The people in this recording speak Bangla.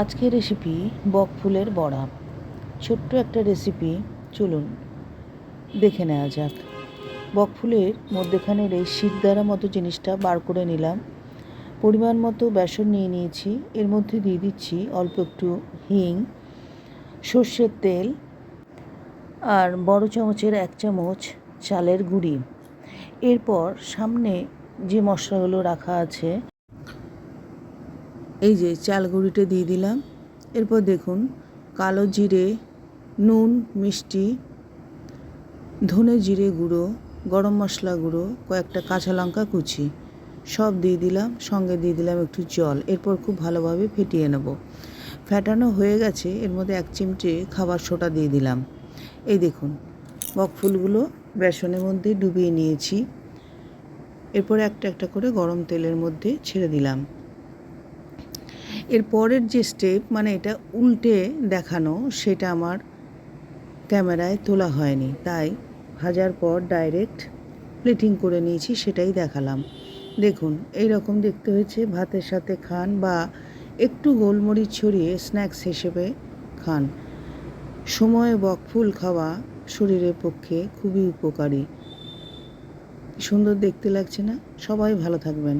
আজকের রেসিপি বকফুলের বড়া। ছোট্ট একটা রেসিপি চলুন দেখে নেওয়া যাক। বকফুলের মধ্যেখানের এই শিরদাঁড়া মতো জিনিসটা বার করে নিলাম। পরিমাণ মতো বেসন নিয়ে নিয়েছি। এর মধ্যে দিয়ে দিচ্ছি অল্প একটু হিং, সর্ষের তেল আর বড় চামচের এক চামচ চালের গুঁড়ি। এরপর সামনে যে মশলাগুলো রাখা আছে এই যে চাল গুঁড়িটা দিয়ে দিলাম। এরপর দেখুন, কালো জিরে, নুন, মিষ্টি, ধনে জিরে গুঁড়ো, গরম মশলা গুঁড়ো, কয়েকটা কাঁচা লঙ্কা কুচি, সব দিয়ে দিলাম, সঙ্গে দিয়ে দিলাম একটু জল। এরপর খুব ভালোভাবে ফেটিয়ে নেব। ফেটানো হয়ে গেছে, এর মধ্যে এক চিমটে খাবার সোটা দিয়ে দিলাম। এই দেখুন বকফুলগুলো বেসনের মধ্যে ডুবিয়ে নিয়েছি। এরপর একটা একটা করে গরম তেলের মধ্যে ছেড়ে দিলাম। এর পরের যে স্টেপ মানে এটা উল্টে দেখানো, সেটা আমার ক্যামেরায় তোলা হয়নি। তাই ভাজার পর ডাইরেক্ট প্লেটিং করে নিয়েছি, সেটাই দেখালাম। দেখুন এই রকম দেখতে হয়েছে, ভাতের সাথে খান বা একটু গোলমরিচ ছড়িয়ে স্ন্যাক্স হিসেবে খান। সময়ে বকফুল খাওয়া শরীরের পক্ষে খুবই উপকারী। সুন্দর দেখতে লাগছে না? সবাই ভালো থাকবেন।